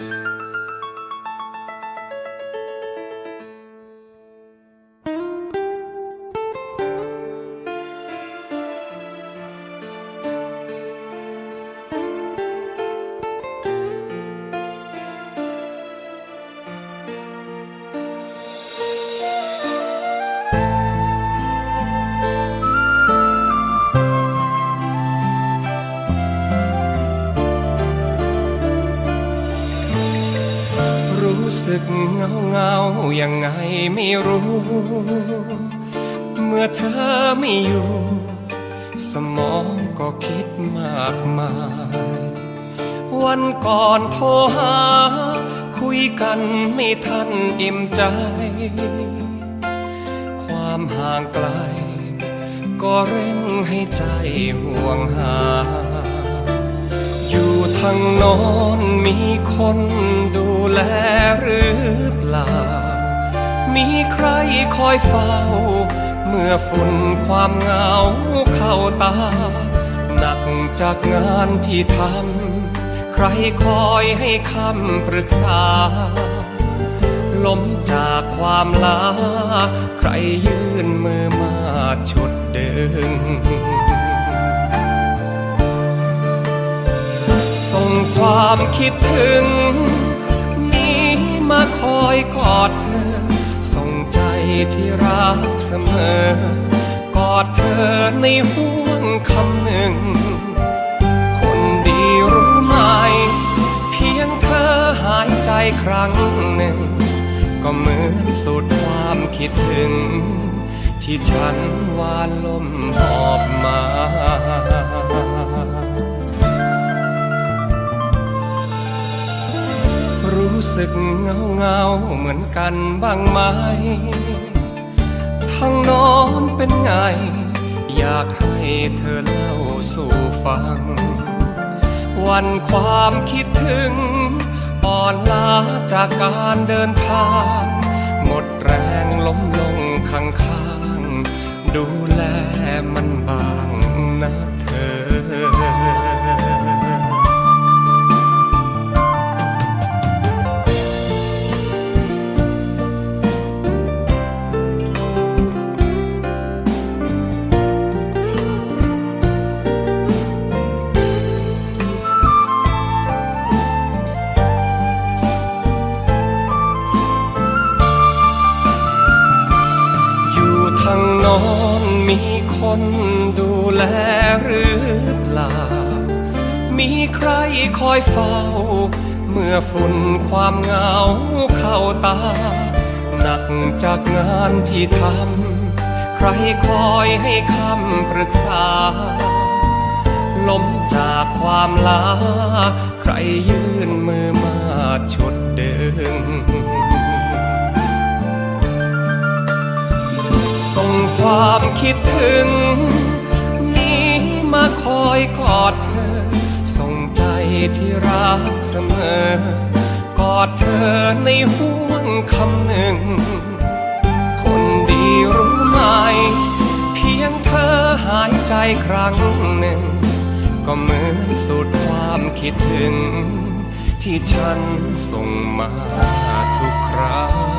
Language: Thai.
รู้ สึกเงาเงายังไงไม่รู้ เมื่อเธอไม่อยู่ สมองก็คิดมากมาย วันก่อนโทรหา คุยกันไม่ทันอิ่มใจ ความห่างไกล ก็เร่งให้ใจห่วงหา อยู่ทางโนอนมีคนดู แลหรือเปล่า มีใครคอยเฝ้า เมื่อฝุ่นความเหงาเข้าตา หนักจากงานที่ทำ ใครคอยให้คำปรึกษา ล้มจากความลาใครยื่นมือมาฉุดดึงส่งความคิดถึง อยกอดเธอ ส่งใจที่รักเสมอ กอดเธอในห่วงคำหนึ่ง คนดีรู้ไหม เพียงเธอหายใจครั้งหนึ่ง ก็เหมือนสุดความคิดถึง ที่ฉันวานลมหอบมา รู้สึกเงาเงาเหมือนกันบ้างไหมทั้งนอนเป็นไง อยากให้เธอเล่าสู่ฟัง วันความคิดถึง อ่อนล้าจากการเดินทาง หมดแรงล้มลงข้างข้างๆดูแล นอนมีคนดูแลหรือเปล่า มีใครคอยเฝ้า เมื่อฝุ่นความเหงาเข้าตา หนักจากงานที่ทำ ใครคอยให้คำปรึกษา ล้มจากความลา ใครยื่นมือมาฉุดดึงส่ง ความคิดถึง นี้มาคอยกอดเธอ ส่งใจที่รักเสมอ กอดเธอในห่วงคำหนึ่ง คนดีรู้ไหม เพียงเธอหายใจครั้งหนึ่ง ก็เหมือนสุดความคิดถึง ที่ฉันส่งมาทุกครั้ง